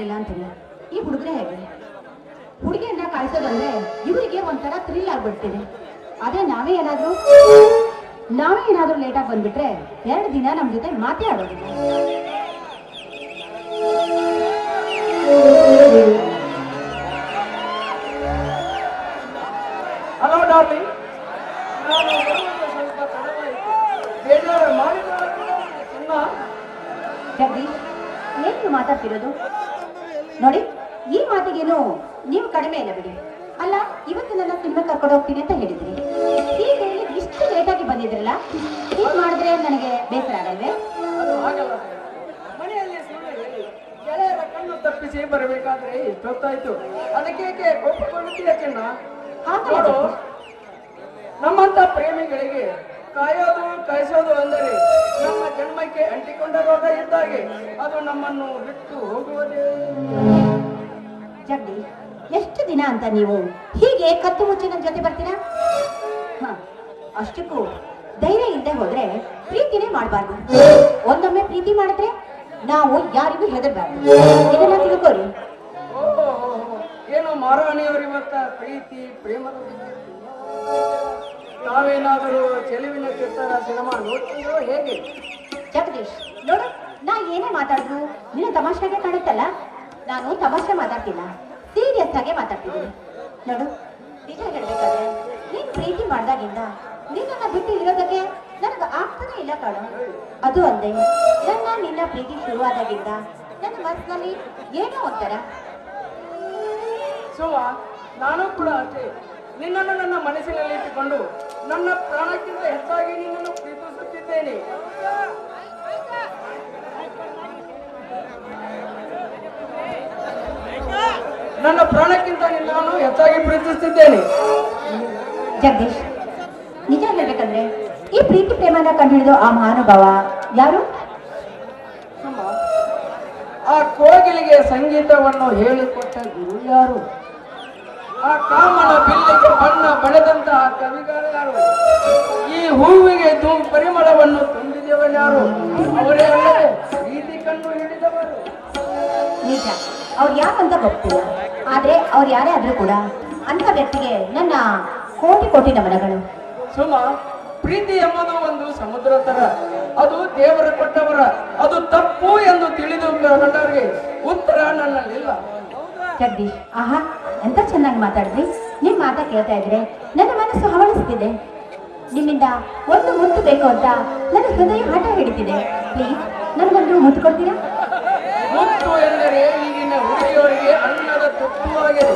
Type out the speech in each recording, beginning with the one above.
ಇರ್ಲಿಲ್ಲ ಅಂತೀನಿ ಈ ಹುಡುಗರೇ ಹೇಗೆ? ಹುಡುಗಿಯನ್ನ ಕಾಯಿಸೋದಂದ್ರೆ ಇವರಿಗೆ ಒಂಥರ ಥ್ರಿಲ್ ಆಗ್ಬಿಡ್ತಿದೆ. ಅದೇ ನಾವೇ ಏನಾದ್ರೂ ನಾವೇ ಏನಾದ್ರೂ ಲೇಟಾಗಿ ಬಂದ್ಬಿಟ್ರೆ ಎರಡು ದಿನ ನಮ್ಮ ಜೊತೆ ಮಾತೇ ಆಡೋದಿಲ್ಲ. ಹಲೋ ಡಾರ್ಲಿಂಗ್ ನಾನು ಬರುವುದು ಸ್ವಲ್ಪ ತಡವಾಯಿತು ಬೇಜಾರು ಮಾಡಿದ ಚಿನ್ನ ಜಗದೀಶ್ ಏನ್ ಮಾತಾಡ್ತಿರೋದು? ನೋಡಿ ಈ ಮಾತಿಗೇನು ನೀವು ಕಡಿಮೆ ಇಲ್ಲ ಬಿಡಿ. ಅಲ್ಲ ಇವತ್ತು ನನ್ನ ಸಿನಿಮಾ ಕರ್ಕೊಂಡು ಹೋಗ್ತೀನಿ ಅಂತ ಹೇಳಿದ್ರಿ. ಈಗ ಹೇಳಿ ಇಷ್ಟು ಲೇಟಾಗಿ ಬಂದಿದ್ರಲ್ಲ ಏನ್ ಮಾಡಿದ್ರೆ ನನಗೆ ಬೇಸರ ಆಗಲ್ವೇ? ಗೆಳೆಯರ ಕಣ್ಣು ತಪ್ಪಿಸಿ ಬರಬೇಕಾದ್ರೆ ಇಷ್ಟೊತ್ತಾಯ್ತು ಅದಕ್ಕೆ ಚಿನ್ನ? ನೋಡು ನಮ್ಮಂತ ಪ್ರೇಮಿಗಳಿಗೆ ಕಾಯೋದು ಕಾಯಿಸೋದು ಅಂದರೆ ನಮ್ಮ ಜನ್ಮಕ್ಕೆ ಅಂಟಿಕೊಂಡ ರೋಗ ಇದ್ದಾಗೆ ಅದು ನಮ್ಮನ್ನು ಬಿಟ್ಟು ಹೋಗುವುದೇ ಎಷ್ಟು ದಿನ ಅಂತ ನೀವು ಹೀಗೆ ಕತ್ತು ಮುಚ್ಚಿನ ಜೊತೆ ಬರ್ತೀರಾ? ಹ, ಅಷ್ಟಕ್ಕೂ ಧೈರ್ಯ ಇಲ್ಲದೆ ಹೋದ್ರೆ ಪ್ರೀತಿನೇ ಮಾಡಬಾರ್ದು. ಒಂದೊಮ್ಮೆ ಪ್ರೀತಿ ಮಾಡಿದ್ರೆ ನಾವು ಯಾರಿಗೂ ಹೆದರ್ಬಾರ್ದು. ಇದನ್ನ ತಿಳ್ಕೊರಿ ಓಹೋ ಏನು ಮಾರಾಣಿಯವರು ಇವತ್ತ ಪ್ರೀತಿ ಪ್ರೇಮದ ತಾವೇನಾದರೂ ಚೆಲುವಿನ ಚಿತ್ತರ ಸಿನಿಮಾ ನೋಡ್ತೀರೋ ಹೇಗೆ? ಜಗದೀಶ್ ನೋಡು ನಾ ಏನೇ ಮಾತಾಡಿದ್ರು ನಿನ್ನ ತಮಾಷೆಗೆ ಕಾಣುತ್ತಲ್ಲ? ನಾನು ತಮಾಷೆ ಮಾತಾಡ್ತಿಲ್ಲ ಸೀರಿಯಸ್ ಆಗಿ ಮಾತಾಡ್ತಿದ್ದೀನಿ. ನೋಡು ನಿಜ ಹೇಳ್ಬೇಕಾದ್ರೆ ನೀನ್ ಪ್ರೀತಿ ಮಾಡ್ದಾಗಿಂದ ನಿನ್ನ ಬಿಟ್ಟು ಇರೋದಕ್ಕೆ ನನಗೆ ಆಗ್ತಾನೆ ಇಲ್ಲ ಕಾಣು ಅದು ಅಲ್ಲದೆ ನನ್ನ ನಿನ್ನ ಪ್ರೀತಿ ಶುರುವಾದಾಗಿಂದ ನನ್ನ ಮನಸ್ಸಿನಲ್ಲಿ ಏನೋ ಒಂಥರ. ಸೋ ನಾನು ಕೂಡ ಅಷ್ಟೇ ನಿನ್ನನ್ನು ನನ್ನ ಮನಸ್ಸಿನಲ್ಲಿ ಇಟ್ಟುಕೊಂಡು ನನ್ನ ಪ್ರಾಣಕ್ಕಿಂತ ಹೆಚ್ಚಾಗಿ ನಿನ್ನನ್ನು ಪ್ರೀತಿಸುತ್ತಿದ್ದೇನೆ. ನನ್ನ ಪ್ರಾಣಕ್ಕಿಂತ ನಿನ್ನನ್ನು ಹೆಚ್ಚಾಗಿ ಪ್ರೀತಿಸುತ್ತಿದ್ದೇನೆ. ಜಗದೀಶ್ ನಿಜ ಹೇಳ್ಬೇಕಂದ್ರೆ ಈ ಪ್ರೀತಿ ಪ್ರೇಮನ ಕಂಡುಹಿಡಿದು ಆ ಮಹಾನುಭಾವ ಯಾರು? ಆ ಕೋಗಿಲಿಗೆ ಸಂಗೀತವನ್ನು ಹೇಳಿಕೊಟ್ಟ ಗುರು ಯಾರು? ಆ ಕಾಮನ ಬಿಲ್ಲಿಗೆ ಬಣ್ಣ ಬಳೆದಂತಹ ಕವಿಗಾರ ಯಾರು? ಈ ಹೂವಿಗೆ ಧೂ ಪರಿಮಳವನ್ನು ತುಂಬಿದವರು ಯಾರು? ಅವರೇ ಅಲ್ಲದೆ ಪ್ರೀತಿ ಕಣ್ಣು ಹಿಡಿದವರು. ನಿಜ. ಅವ್ರು ಯಾಕಂತ ಗೊತ್ತಿಲ್ಲ. ಆದ್ರೆ ಅವ್ರು ಯಾರೇ ಆದ್ರೂ ಕೂಡ ಅಂತ ವ್ಯಕ್ತಿಗೆ ನನ್ನ ಕೋಟಿ ಕೋಟಿ ನಮನಗಳು. ಸುಮ ಪ್ರೀತಿ ಎಂಬುದು ಒಂದು ಸಮುದ್ರ ತರ ಅದು ದೇವರ ಕೊಟ್ಟವರ. ಅದು ತಪ್ಪು ಎಂದು ತಿಳಿದು ಕಂಡವರಿಗೆ ಉತ್ತರ ನನ್ನಲ್ಲಿಲ್ಲ. ಜಗದೀಶ್ ಆಹಾ ಎಂತ ಚೆನ್ನಾಗಿ ಮಾತಾಡಿದ್ರಿ ನಿಮ್ ಮಾತಾ ಕೇಳ್ತಾ ಇದ್ರೆ ನನ್ನ ಮನಸ್ಸು ಹವಳಿಸ್ತಿದೆ. ನಿಮ್ಮಿಂದ ಒಂದು ಮುತ್ತು ಬೇಕು ಅಂತ ನನ್ನ ಹೃದಯ ಹಠ ಹಿಡಿತಿದೆ. ಪ್ಲೀಸ್ ನನಗೊಂದು ಮುತ್ತು ಕೊಡ್ತೀರಾ? ಮುತ್ತು ಎಂದರೆ ಈಗಿನ ಹುಡುಗಿಯವರಿಗೆ ಅನ್ನದ ತುಪ್ಪವಾಗಿದೆ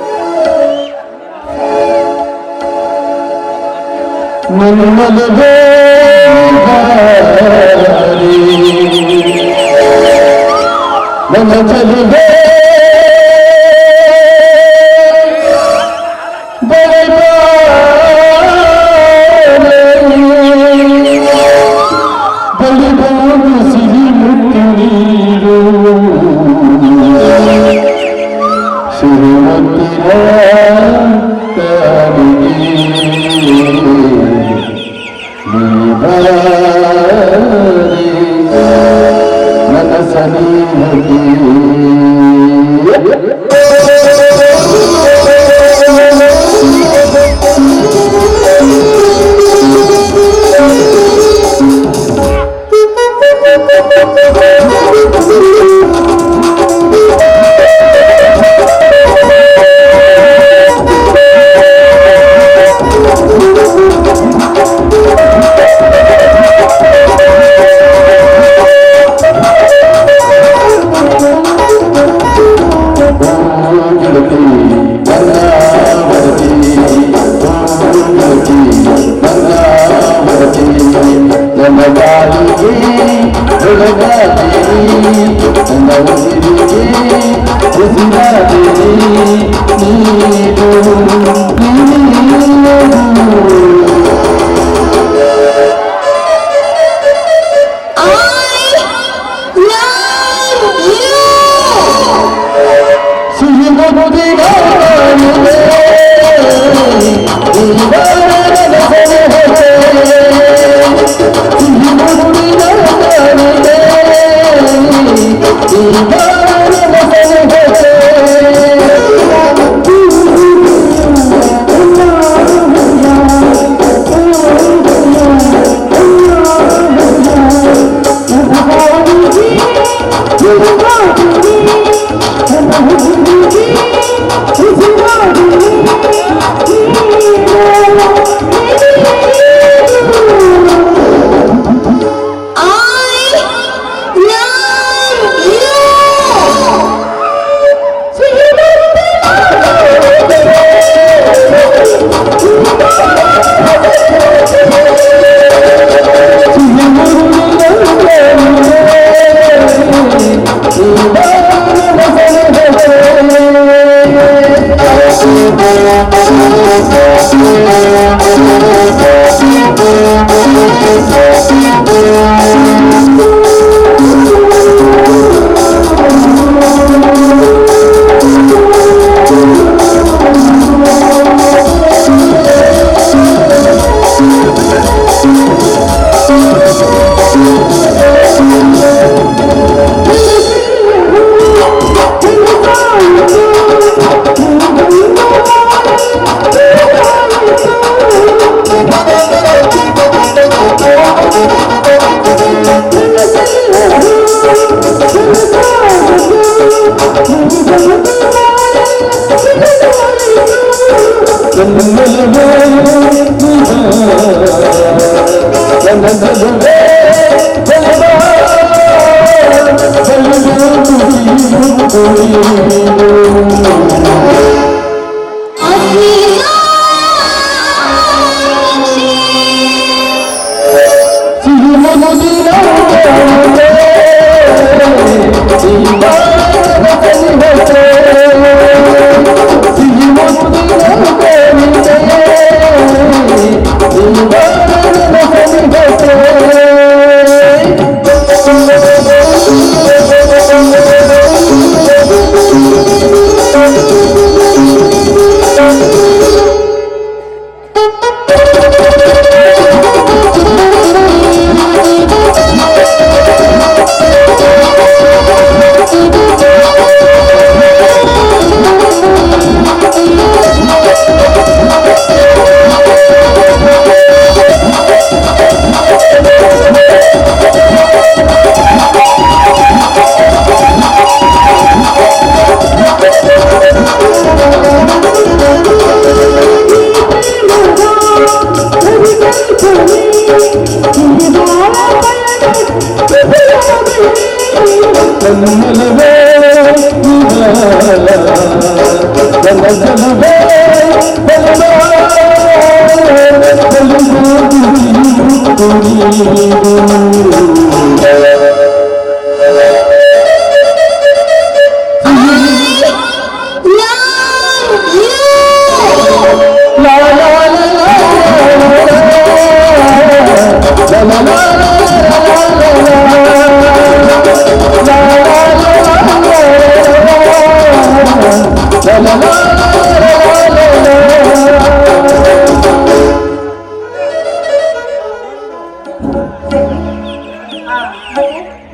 ನನ್ನದೇ ದಾರಿ. ನನ್ನ ಚಲಿಗೆ Oh, Thank you. ಕುಣಿದು ಆ, ಮತ್ತೆ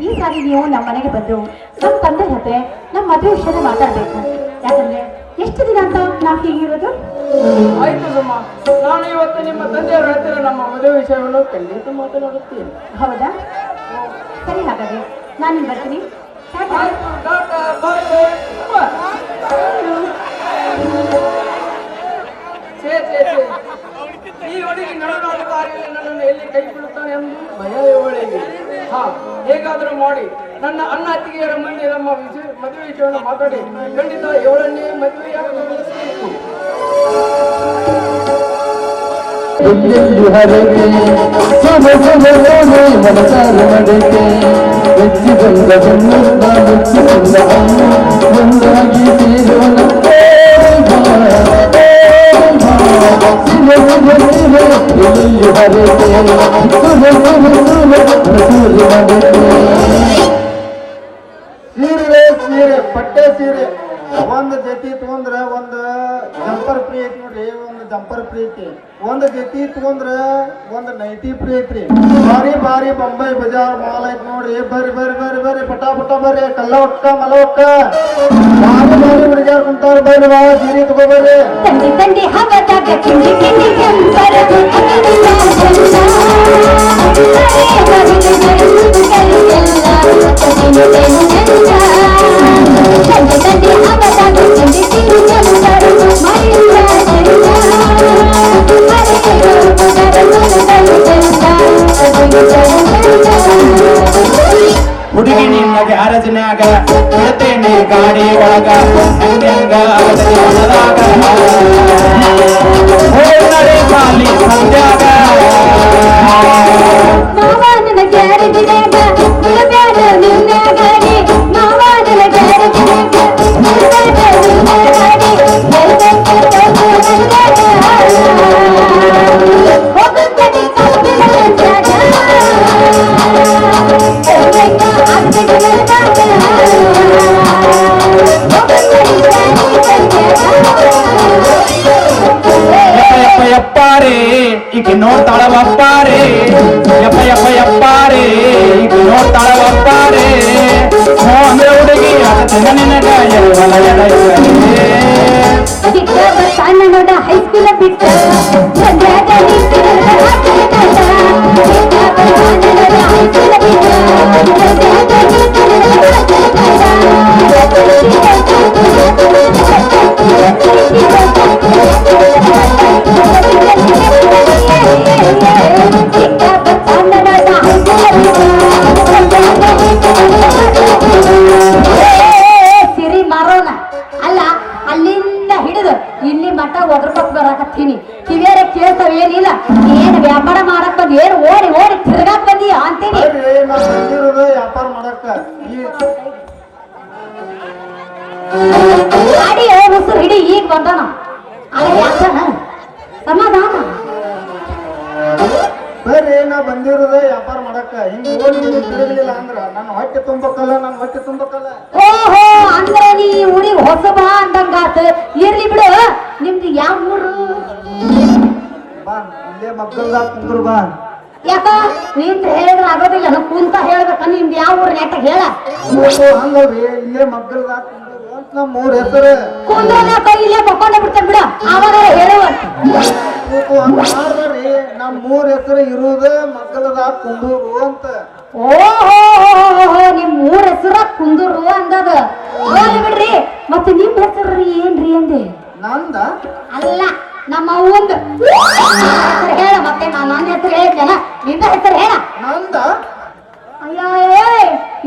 ಈ ಸಾರಿ ನೀವು ನಮ್ಮ ಮನೆಗೆ ಬಂದು ನಮ್ಮ ತಂದೆ ಜೊತೆ ನಮ್ಮ ಮದುವೆ ವಿಷಯದ ಮಾತಾಡ್ಬೇಕು. ಯಾಕಂದ್ರೆ ಎಷ್ಟು ದಿನ ಅಂತ ನಾವು ಹೀಗಿರೋದು ಆಯ್ತು ಸುಮ್ಮ ನಾನು ಇವತ್ತು ನಿಮ್ಮ ತಂದೆಯವರ ಹತ್ತಿರ ನಮ್ಮ ಮದುವೆ ವಿಷಯವನ್ನು ಖಂಡಿತ ಮಾತನಾಡುತ್ತೇನೆ. ಹೌದಾ? ಸರಿ ಹಾಗಾದ್ರೆ ನಾನು ಬರ್ತೀನಿ. ಅತ್ತಿಗೆಯರ ಮುಂದೆ ನಮ್ಮ ವಿಜಯ ಮದುವೆ ವಿಷಯವನ್ನು ಮಾತಾಡಿ. ಖಂಡಿತ ಏಳನೇ ಮದುವೆಯಾಗಬೇಕು ಎಲ್ಲೆಲ್ಲಿ ಹರಕೆ ಬಂದ ಮುಚ್ಚಿ ಬಂದ ಹಣ್ಣು ಒಂದಾಗಿ ಸೇರೋಣ ಹರಕೆ ಸುಮ ಮನಸಾರ ಮಡಕೆ ಸೀರೆ ಒಂದು ಜೊತೆ ತಗೊಂಡ್ರ ಒಂದು ಜಂಪರ್ ಫ್ರೀ ಐತಿ ನೋಡ್ರಿ ಒಂದು ಜಂಪರ್ ಫ್ರೀ ಐತಿ ಒಂದು ಜೊತೆ ತಗೊಂಡ್ರ ಒಂದು ನೈಟಿ ಫ್ರೀ ಐತ್ರಿ ಭಾರಿ ಭಾರಿ ಬೊಂಬೈ ಬಜಾರ್ ಮಾಲ್ ಐತಿ ನೋಡ್ರಿ ಬರ್ರಿ ಬರ್ರಿ ಬರ್ರಿ ಬರ್ರಿ ಪಟ ಪಟ ಬರ್ರಿ ಕಲ್ಲ ಒಟ್ಟ ಮಲ ಒಟ್ಟ ಭಾರಿ ಭಾರಿ ಹುಡುಗಿಯಾರ್ ಕುಂತಾರ ಬರ್ರಿ ಬಾ ಸೀರೆ ತಗೋಬರ್ರಿ ತಂದೆ ಹುಡುಗಿ ನಿಮಗೆ ಆರಾಧನೆ ಆಗ ಗಾಡಿ ಒಳಗ. ಯಪ್ಪಾರೇ ಈಗ ನೋಡ್ತಾಳ ಬಪ್ಪಾರೇ ಯಪ್ಪ ಯಪ್ಪ ಯಪ್ಪಾರೇ ಈಗ ನೋಡ್ತಾಳ ಬಪ್ಪಾರೇ ಹೋ ಅಂದ್ರೆ ಹುಡುಗಿ ಅದ ನಿನಗ ಎಡವಲ ಬರ್ರಿ ಬಂದಿರೋದು ವ್ಯಾಪಾರ ಮಾಡಕ್ಕ. ಗಾಡಿ ಉಸಿರು ಹಿಡಿ ಈಗ ಬಂದಾನ. ಸಮಾಧಾನ. ಬರ್ರಿ ನಾ ಬಂದಿರೋದು ವ್ಯಾಪಾರ ಮಾಡಕ್ಕ. ಹಿಂಗ್ ಓಡಿ ತಿರುಗಲಿಲ್ಲ ಅಂದ್ರ ನನ್ನ ಹೊಟ್ಟೆ ತುಂಬಕ್ಕಲ್ಲ ನನ್ನ ಹೊಟ್ಟೆ ತುಂಬಕ್ಕಲ್ಲ ಓಹೋ ಅಂದ್ರೆ ನೀ ಊರಿಗೆ ಹೊಸಬ ಅಂದಂಗಾತ ಇರ್ಲಿ ಬಿಡು. ನಿಮ್ದು ಯಾವ ಊರು? ಬಾ ಇಲ್ಲೇ ಮಕ್ಕಳ್ದಾಗ ಕುಂದ್ರು ಬಾ. ಯಾಕ? ನಿಂತ ಹೇಳಿದ್ರೆ ಆಗೋದಿಲ್ಲ. ನಾ ಕುಂತ ಹೇಳ್ಬೇಕ. ನಿಮ್ದು ಯಾವ ಊರು ನೆಟ್ಟ ಹೇಳ. ಹಂಗಲ್ರಿ ಇಲ್ಲೇ ಕುಂದರು ಅಂತ ನಮ್ಮ ಮೂರ್ ಹೆಸರು. ಕುಂದ್ರ ಕೈ ಇಲ್ಲೇ ಮಕ್ಕೊಂಡ ಬಿಡ್ತೇನೆ ಬಿಡು. ಅವಾಗ ಹೇಳುವ ಮಾಡ್ಬೇಡ್ರಿ ನಮ್ಮ ಮೂರ್ ಹೆಸರು ಇರುವುದ ಮಕ್ಕಳದಾಗ ಕುಂದೂರು ಅಂತ. ಓಹೋ ನಿಮ್ ಊರ ಹೆಸರ ಕುಂದೂರು ಅಂದದ. ಬಿಡ್ರಿ. ಮತ್ತೆ ನಿಮ್ ಹೆಸರು ಏನ್ರಿ ಅಂದೆ? ನಂದ? ಅಲ್ಲ. ನಮ್ಮ ಅವ್ವಂದು ಹೆಸರು ಹೇಳ ಮತ್ತೆ ನಾನು ನನ್ನ ಹೆಸರು ಹೇಳ್ತೇನ. ನಿಂದ ಹೆಸರು ಹೇಳ. ನಂದ? ಅಯ್ಯೋ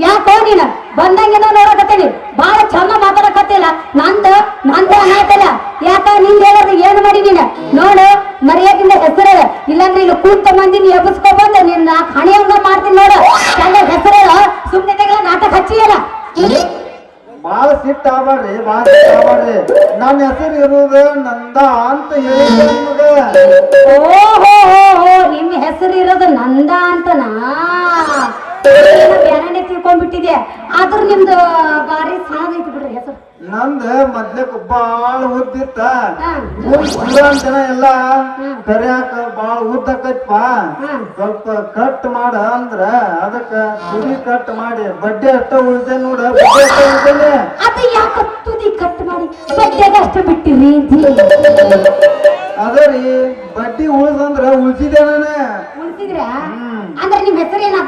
ಯಾಕೋ ನೀನು? ಬಂದಂಗೆನ ನೋಡಕತ್ತೀನಿ. ಬಹಳ ಚಂದ ಮಾತಾಡಕತ್ತಿಲ್ಲ. ನಂದು ನಂದು ಅನ್ನತ್ತಲ್ಲ ಯಾಕ ನಿಂಗ್ ಹೇಳೋದು ಏನು ಮಾಡಿ ನೀನು? ನೋಡು ಮರ್ಯಾದಿಂದ ಹೆಸರು. ಇಲ್ಲಾಂದ್ರೆ ಇಲ್ಲಿ ಕೂತ ಮಂದಿ ನೀ ಎಬ್ಬಿಸ್ಕೊ ಬಂದು ನಿನ್ನ ಹಣೆಯನ್ನ ಮಾಡ್ತೀನಿ ನೋಡು. ಚಂದ ಹೆಸರು ಹೇಳು. ಸುಮ್ನೆ ತೆಗಲ ನಾಟಕ ಹಚ್ಚಿಯಲ್ಲ ಬಾಳ ಸಿಟ್ಟ ಆಗ್ಬಾರ್ರಿ ಆಗ್ಬಾರ್ರಿ ನನ್ನ ಹೆಸರು ಇರುವುದು ನಂದ ಅಂತ ನಿಮಗ. ಓಹೋ ನಿಮ್ಮ ಹೆಸರು ಇರೋದು ನಂದ ಅಂತನಾ ತಿಳ್ಕೊಂಡ್ಬಿಟ್ಟಿದೆ ಆದ್ರೂ ನಿಮ್ದು ಬಾರಿ ಸಣ್ಣದೈತಿ ಬಿಡ್ರಿ ಹೆಸರು. ನಂದ ಮೊದ್ಲಕ್ ಬಾಳ ಉದ್ದಿತ್ತ. ಜನ ಎಲ್ಲ ಕರ್ಯಾಕ ಬಾಳ ಉದ್ದ ಹ್ಮ್. ಸ್ವಲ್ಪ ಕಟ್ ಮಾಡ ಅಂದ್ರ ಅದಕ್ಕ ತುದಿ ಕಟ್ ಮಾಡಿ ಬಡ್ಡಿ ಅಷ್ಟ ಉಳ್ದೆ ನೋಡ ಬಡ್ಡೆ ಅಷ್ಟ ಉಳ್ದೇನೆ. ಅದು ಯಾಕ ತುದಿ ಕಟ್ ಮಾಡಿ? ಬಡ್ಡೆಗೆ ಅಷ್ಟ ಬಿಟ್ಟಿರಿ ಅದೇ. ರೀ ಬಡ್ಡಿ ಉಳ್ದಂದ್ರ ಉಳ್ಸಿದೆ ನಾನೇ. ಉಳಿಸಿದ್ರ ಹ್ಮ್.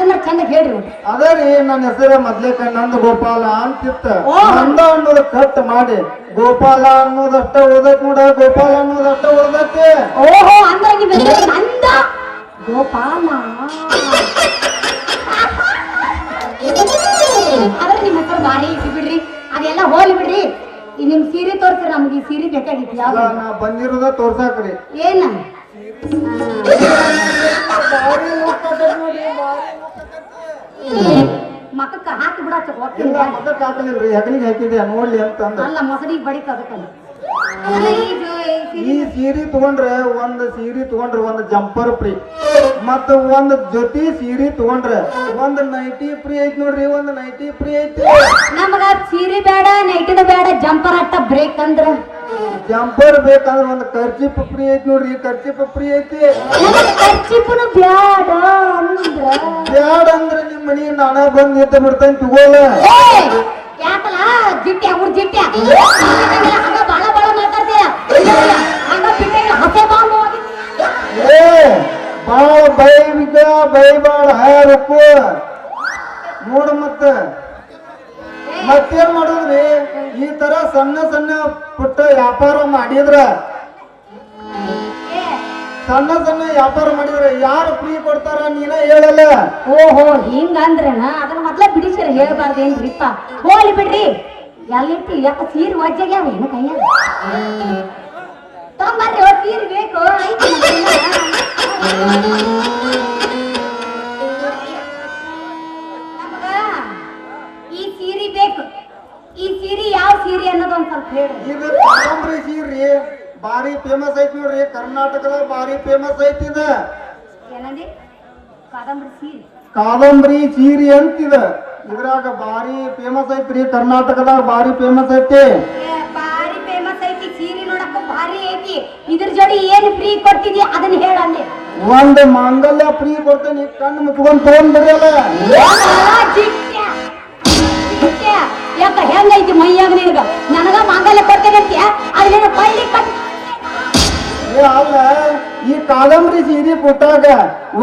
ಅದನ್ನ ಚಂದ ಹೇಳ್ರಿ. ಅದೇ ರೀ ನನ್ನ ಹೆಸರು ಮೊದ್ಲೇಕ ನಂದ ಗೋಪಾಲ ಅಂತಿತ್ತ. ನಂದ ಅನ್ನೋದ ಕಟ್ ಮಾಡಿ. ಗೋಪಾಲ ಅನ್ನೋದಷ್ಟ ಉಳ್ದೈತ್ ನೋಡ ಗೋಪಾಲ ಅನ್ನೋದಷ್ಟ ಉಳ್ದೈತಿ. ಓಹೋ ಅಂದ್ರೆ ಹೆಸರು ನಂದ? ಗೋಪಾಲ. ಅದ್ರ ನಿಮ್ಮ ಹೆಸರು ಬಾರಿ ಇಟ್ಟು ಬಿಡ್ರಿ. ಅದೆಲ್ಲ ಹೋಲಿ ಬಿಡ್ರಿ. ಈ ನಿಮ್ ಸೀರೆ ತೋರ್ಸ್ರಿ ನಮ್ಗೆ ಈ ಸೀರೆ ಬೇಕಾಗಿತ್ತು ನಾ ಬಂದಿರೋದ ತೋರ್ಸಾಕ್ರಿ. ಏನ? ಮಕ್ಕಕ್ಕ ಹಾಕಿ ಬಿಡಾಕ ಇಲ್ಲ ಮಗಕ್ ಹಾಕಲಿಲ್ರಿ ಹೆಗಲಿಗೆ ಹಾಕಿದೆ ನೋಡ್ಲಿ ಅಂತಂದ ಅಲ್ಲ ಮೊಸರಿಗೆ ಬಡಿತ ಅದಕ್ಕಲ್ಲ. ಈ ಸೀರೆ- ತಗೊಂಡ್ರೆ ಒಂದ್ ಸೀರೆ ತಗೊಂಡ್ರೆ ಒಂದ್ ಜಂಪರ್ ಫ್ರೀ ಮತ್ತ ಒಂದ್ ಜೊತೆ ಸೀರೆ ತಗೊಂಡ್ರೆ ಒಂದ್ ನೈಟಿ ಫ್ರೀ ಐತಿ ನೋಡ್ರಿ ಒಂದ್ ನೈಟಿ ಫ್ರೀ ಐತಿ. ನಮಗ ಸೀರೆ ಬೇಡ ನೈಟಿನ ಬೇಡ ಜಂಪರ್ ಅಟ್ಟ ಬ್ರೇಕ್ ಅಂದ್ರ ಜಂಪರ್ ಬೇಕಂದ್ರ ಒಂದ್ ಕರ್ಚಿಪ್ ಫ್ರೀ ಐತಿ ನೋಡ್ರಿ ಕರ್ಚಿಪ್ ಫ್ರೀ ಐತಿ. ಕರ್ಚಿಪ್ನು ಬೇಡ ಬ್ಯಾಡ ಅಂದ್ರ? ಬ್ಯಾಡ ಅಂದ್ರೆ ನಿಮ್ ಮನಿ ನಾನ ಬಂದ್ ಎತ್ತ ಬಿಡ್ತೇನೆ ತಗೋಲ್ಲ ಏಯ್! ಯಾಕಲ್ಲ ಜಿಟ್ಟಿ ಅವ್ರ ಜಿಟ್ಟಿ. ಹಂಗ ಬಾಳ ಬಾಳ ಮಾತಾಡ್ತೀಯ ಹಂಗ ಬಿಟ್ಟೆ ಹಸೆ ಬಾಂಬು ಏ ಬಾಳ ಬೈಬಿಗ ಬೈಬಾಳ ಹಾರಕ್ಕು ನೋಡು ಮತ್ತ. ಮತ್ತೇನ್ ಮಾಡೋದ್ರಿ? ಈ ತರ ಸಣ್ಣ ಸಣ್ಣ ಪುಟ್ಟ ವ್ಯಾಪಾರ ಮಾಡಿದ್ರ. ಸಣ್ಣ ಸಣ್ಣ ವ್ಯಾಪಾರ ಮಾಡಿದ್ರೆ ಯಾರು ಫ್ರೀ ಕೊಡ್ತಾರ ನೀನ ಹೇಳಲ್ಲ. ಓಹೋ, ಹಿಂಗಂದ್ರನ? ಅದನ್ನ ಮೊದ್ಲ ಬಿಡಿಸಿರ, ಹೇಳ್ಬಾರ್ದೇನ್ರಿಪ್ಪ. ಹೋಗ್ಲಿ ಬಿಡ್ರಿ. ಎಲ್ಲಿರ್ತಿ? ಯಾಕ ಸೀರೆ ವಜ್ಜಾಗ ಏನು ಕೈಯ ತೊಂಬರ್ರಿ ಬೇಕು ಐತಿ ನಮ್ಮಲ್ಲ. ನಮಗ ಈ ಸೀರೆ ಬೇಕು. ಈ ಸೀರೆ ಯಾವ ಸೀರೆ ಅನ್ನೋದು ಒಂದ್ ಸ್ವಲ್ಪ ಹೇಳ್ರಿ ಇದು ಕಾದಂಬರಿ ಸೀರಿ. ಬಾರಿ ಫೇಮಸ್ ಐತಿ ನೋಡ್ರಿ. ಕರ್ನಾಟಕದಾಗ ಬಾರಿ ಫೇಮಸ್ ಐತಿ ಇದು. ಏನಂದಿ? ಕಾದಂಬರಿ ಸೀರೆ. ಕಾದಂಬರಿ ಸೀರಿ ಅಂತಿದ. ಇದ್ರಾಗ ಬಾರಿ ಫೇಮಸ್ ಐತ್ರಿ. ಕರ್ನಾಟಕದಾಗ ಬಾರಿ ಫೇಮಸ್ ಐತಿ. ಇದ್ರ ಜೋಡಿ ಏನು ಫ್ರೀ ಕೊಡ್ತಿದ್ಯ? ಅದನ್ನ ಹೇಳಲ್ಲಿ ಒಂದು ಮಾಂಗಲ್ಯ ಫ್ರೀ ಕೊಡ್ತೇನೆ. ಕಣ್ಣು ಮುಚ್ಕೊಂಡ್ ತಗೊಂಡ್ ಬಿಡ್ರಲ್ಲ ಯಾಕ ಹೆಂಗೈತಿ ಮೈಯಾಗ ನಿನಗ? ನನಗ ಮಾಂಗಲ್ಯ ಕೊಡ್ತೇನೆ ಅಂತೀಯ? ಅದ್ರೇನು ಪಳ್ಳಿ ಕಟ್. ಅಲ್ಲ ಈ ಕಾದಂಬರಿ ಸೀರೆ ಕೊಟ್ಟಾಗ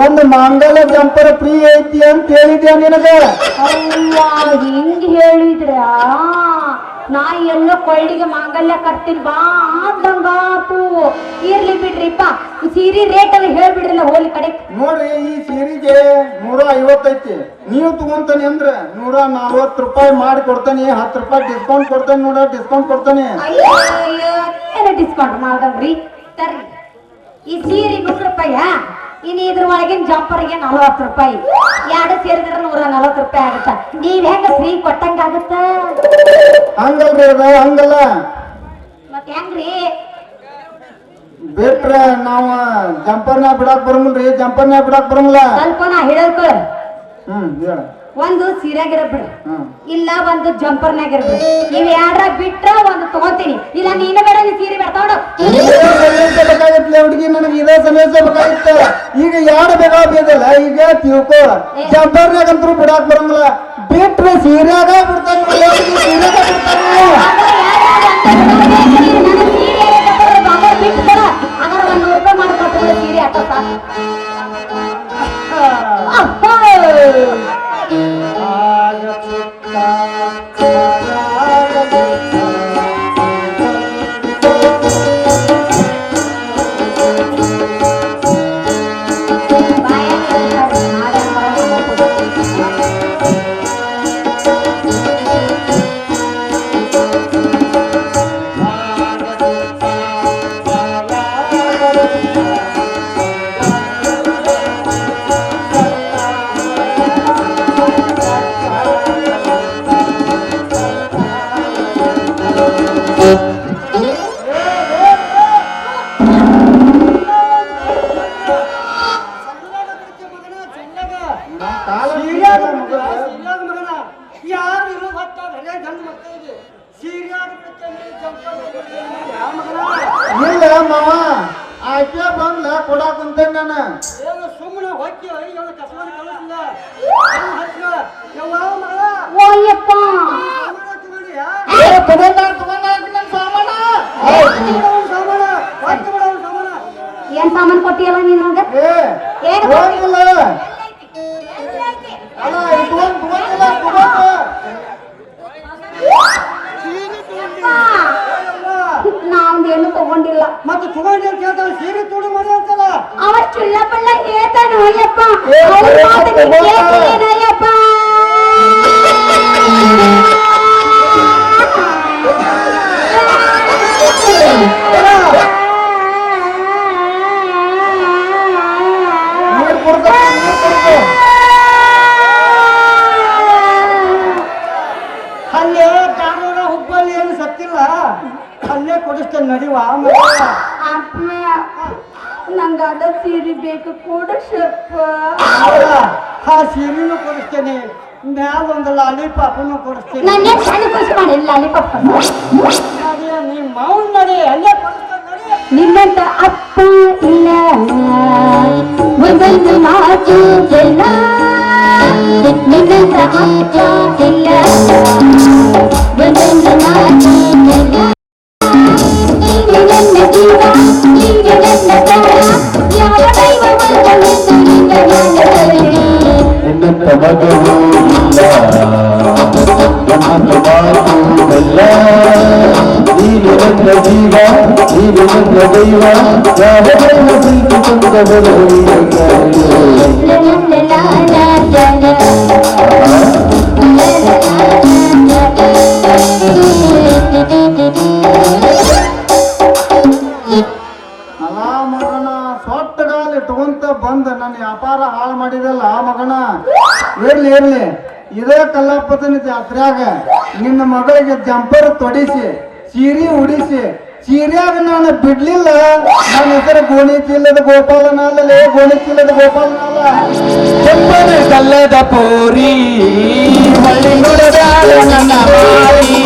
ಒಂದು ಮಾಂಗಲ್ಯ ಜಂಪರ ಫ್ರೀ ಐತಿ ಅಂತ ಹೇಳಿದ್ಯಾ ನಿನಗ? ಹಿಂಗ್ ಹೇಳಿದ್ರ? ನಾ ಎಲ್ಲೋ ಕೊಳ್ಳಿಗೆ ಮಾಂಗಲ್ಯ ಕಟ್ತೀನಿ ಬಾ ಅಂದಂಗಾತು ಇರ್ಲಿ ಬಿಡ್ರಿಪ್ಪ ಈ ಸೀರೆ ರೇಟ್ ಅಲ್ಲಿ ಹೇಳ್ಬಿಡ್ರಲ್ಲ ಹೋಲಿ ಕಡೆ. ನೋಡ್ರಿ ಈ ಸೀರೆಗೆ ನೂರ ಐವತ್ತೈತಿ ನೀವು ತಗೊಂತಾನೆ ಅಂದ್ರೆ ನೂರ ನಲ್ವತ್ತು ರೂಪಾಯಿ ಮಾಡಿ ಕೊಡ್ತಾನೆ ಹತ್ತು ರೂಪಾಯಿ ಡಿಸ್ಕೌಂಟ್ ಕೊಡ್ತಾನೆ ನೋಡ ಡಿಸ್ಕೌಂಟ್ ಕೊಡ್ತಾನೆ. ಡಿಸ್ಕೌಂಟ್ ಮಾಡ್ದಲ್ರಿ ತರ್ರಿ. ಈ ಸೀರೆ ನೂರು ರೂಪಾಯ ಇನ್ನು ಇದ್ರ ಒಳಗಿನ ಜಂಪರ್ಗೆ ನಲವತ್ತು ರೂಪಾಯಿ. ಎರಡು ಸೇರಿದ್ರೆ ನೂರ ನಲವತ್ತು ರೂಪಾಯಿ ಆಗುತ್ತ. ನೀವ್ ಹೆಂಗ ಫ್ರೀ ಕೊಟ್ಟಂಗ ಆಗುತ್ತ? ಹಂಗಲ್ರಿ ಅದ ಹಂಗಲ್ಲ. ಮತ್ ಹೆಂಗ್ರಿ? ಬಿಟ್ರ ನಾವ ಜಂಪರ್ನ ಬಿಡಾಕ್ ಬರಂಗಿಲ್ರಿ ಜಂಪರ್ನ ಬಿಡಾಕ್ ಬರಂಗಿಲ್ಲ. ಸ್ವಲ್ಪ ನಾ ಹೇಳೋದು ಹ್ಮ್ ಹೇಳ. ಒಂದು ಸೀರೆಗಿರ ಬಿಡು ಹ್ಮ್ ಇಲ್ಲ ಒಂದು ಜಂಪರ್ನಾಗ ಇರ್ಬಿಡು ನೀವ್ ಯಾರ ಬಿಟ್ರ ಒಂದು ತಗೋತೀನಿ. ಇಲ್ಲ ನೀನು ಬೇಡ ನೀ ಸೀರೆ ಬೇಡ ಹುಡುಗಿ ನನಗೆ ಇದೇ ಸಮಸ್ಯೆ ಬೇಕಾಗಿತ್ತು. ಈಗ ಯಾರು ಬೇಕಾಗಿದ್ದಲ್ಲ ಈಗ ತಿಳ್ಕೊ. ಜಂಪರ್ನಾಗಂತೂ ಬಿಡಾಕ್ ಬರಂಗಿಲ್ಲ. ಬಿಟ್ರೆ ಸೀರೆಯಾಗ ಬಿಡ್ತಾನೆ ಸೀರೆಯಾಗ ಬಿಡ್ತಾನೆ ಸೀರೆ ಅಟ್ಟ ಇಲ್ಲ ಮಾವ? ಆಕೆ ಬಂದ್ಲ ಕೊಡಾಕ್ ಕುಂತೇನೆ ನಾನು. ಏನು ಸುಮ್ಮನೆ ಹೊಕ್ಕಿ ತಗೊಂಡ ತಗೊಂಡ ನನ್ನ ಸಾಮಾನ. ಏನ್ ಸಾಮಾನ್ ಕೊಟ್ಟಿಯಲ್ಲ ನೀನು ನನಗೆ ಏ ಏನು ಹೋಗಿಲ್ಲ ಅಲ್ಲ ಇದು ತಗೊಂಡ್ ತಗೊಂಡಿಲ್ಲ ತಗೊಂಡು ನಾವ್ ಏನು ತಗೊಂಡಿಲ್ಲ ಮತ್ತೆ ತಗೊಂಡಿ ಅಂತ ಹೇಳ್ತಾಳೆ ಸೀರೆ ತುಡು ಮಾಡಿ ಅಂತಲ್ಲ ಅವ ಚುಳ್ಳ ಪಳ್ಳ ಹೇಳ್ತಾನೆ ಅಯ್ಯಪ್ಪ ಏ, ಅವ್ರ ತಗೊಂಡ, ಮಾತು ತಗೊಂಡ. ಕೇಳ್ತೀನಿ ಒಂದೊಂದು ಮಾತು ಇಲ್ಲ ನಿನ್ನಂತ ಅಪ್ಪ ಇಲ್ಲ ಒಂದೊಂದು ಮಾತು ಇಲ್ಲ ನೀನು ನನ್ನ ಜೀವ ನೀನು ನನ್ನ ಪ್ರಾಣ ಯಾವ ದೈವ ಬಂದನೆಂದು ನಿನ್ನ ಜ್ಞಾನದಲ್ಲಿ ನಿನ್ನಂತ ಮಗವೂ ಇಲ್ಲ ನನ್ನನ್ನು ಮಾತುವಲ್ಲ ನೀನು ನನ್ನ ಇರ್ಲಿ ಇರ್ಲಿ. ಇದೇ ಕಲ್ಲಪ್ಪತನ ಜಾತ್ರೆಯಾಗ ನಿನ್ನ ಮಗಳಿಗೆ ಜಂಪರ್ ತೊಡಿಸಿ, ಸೀರೆ ಉಡಿಸಿ, ಸೀರ್ಯಾಗ ನಾನು ಬಿಡ್ಲಿಲ್ಲ. ನನ್ನ ಹೆಸರು ಗೋಣಿ ಚೀಲದ ಗೋಪಾಲನಲ್ಲೇ ಗೋಣಿ ಚೀಲದ ಗೋಪಾಲನಲ್ಲ. ಕಲ್ಲದ ಪೋರಿ ನನ್ನ ಮಾರಿ.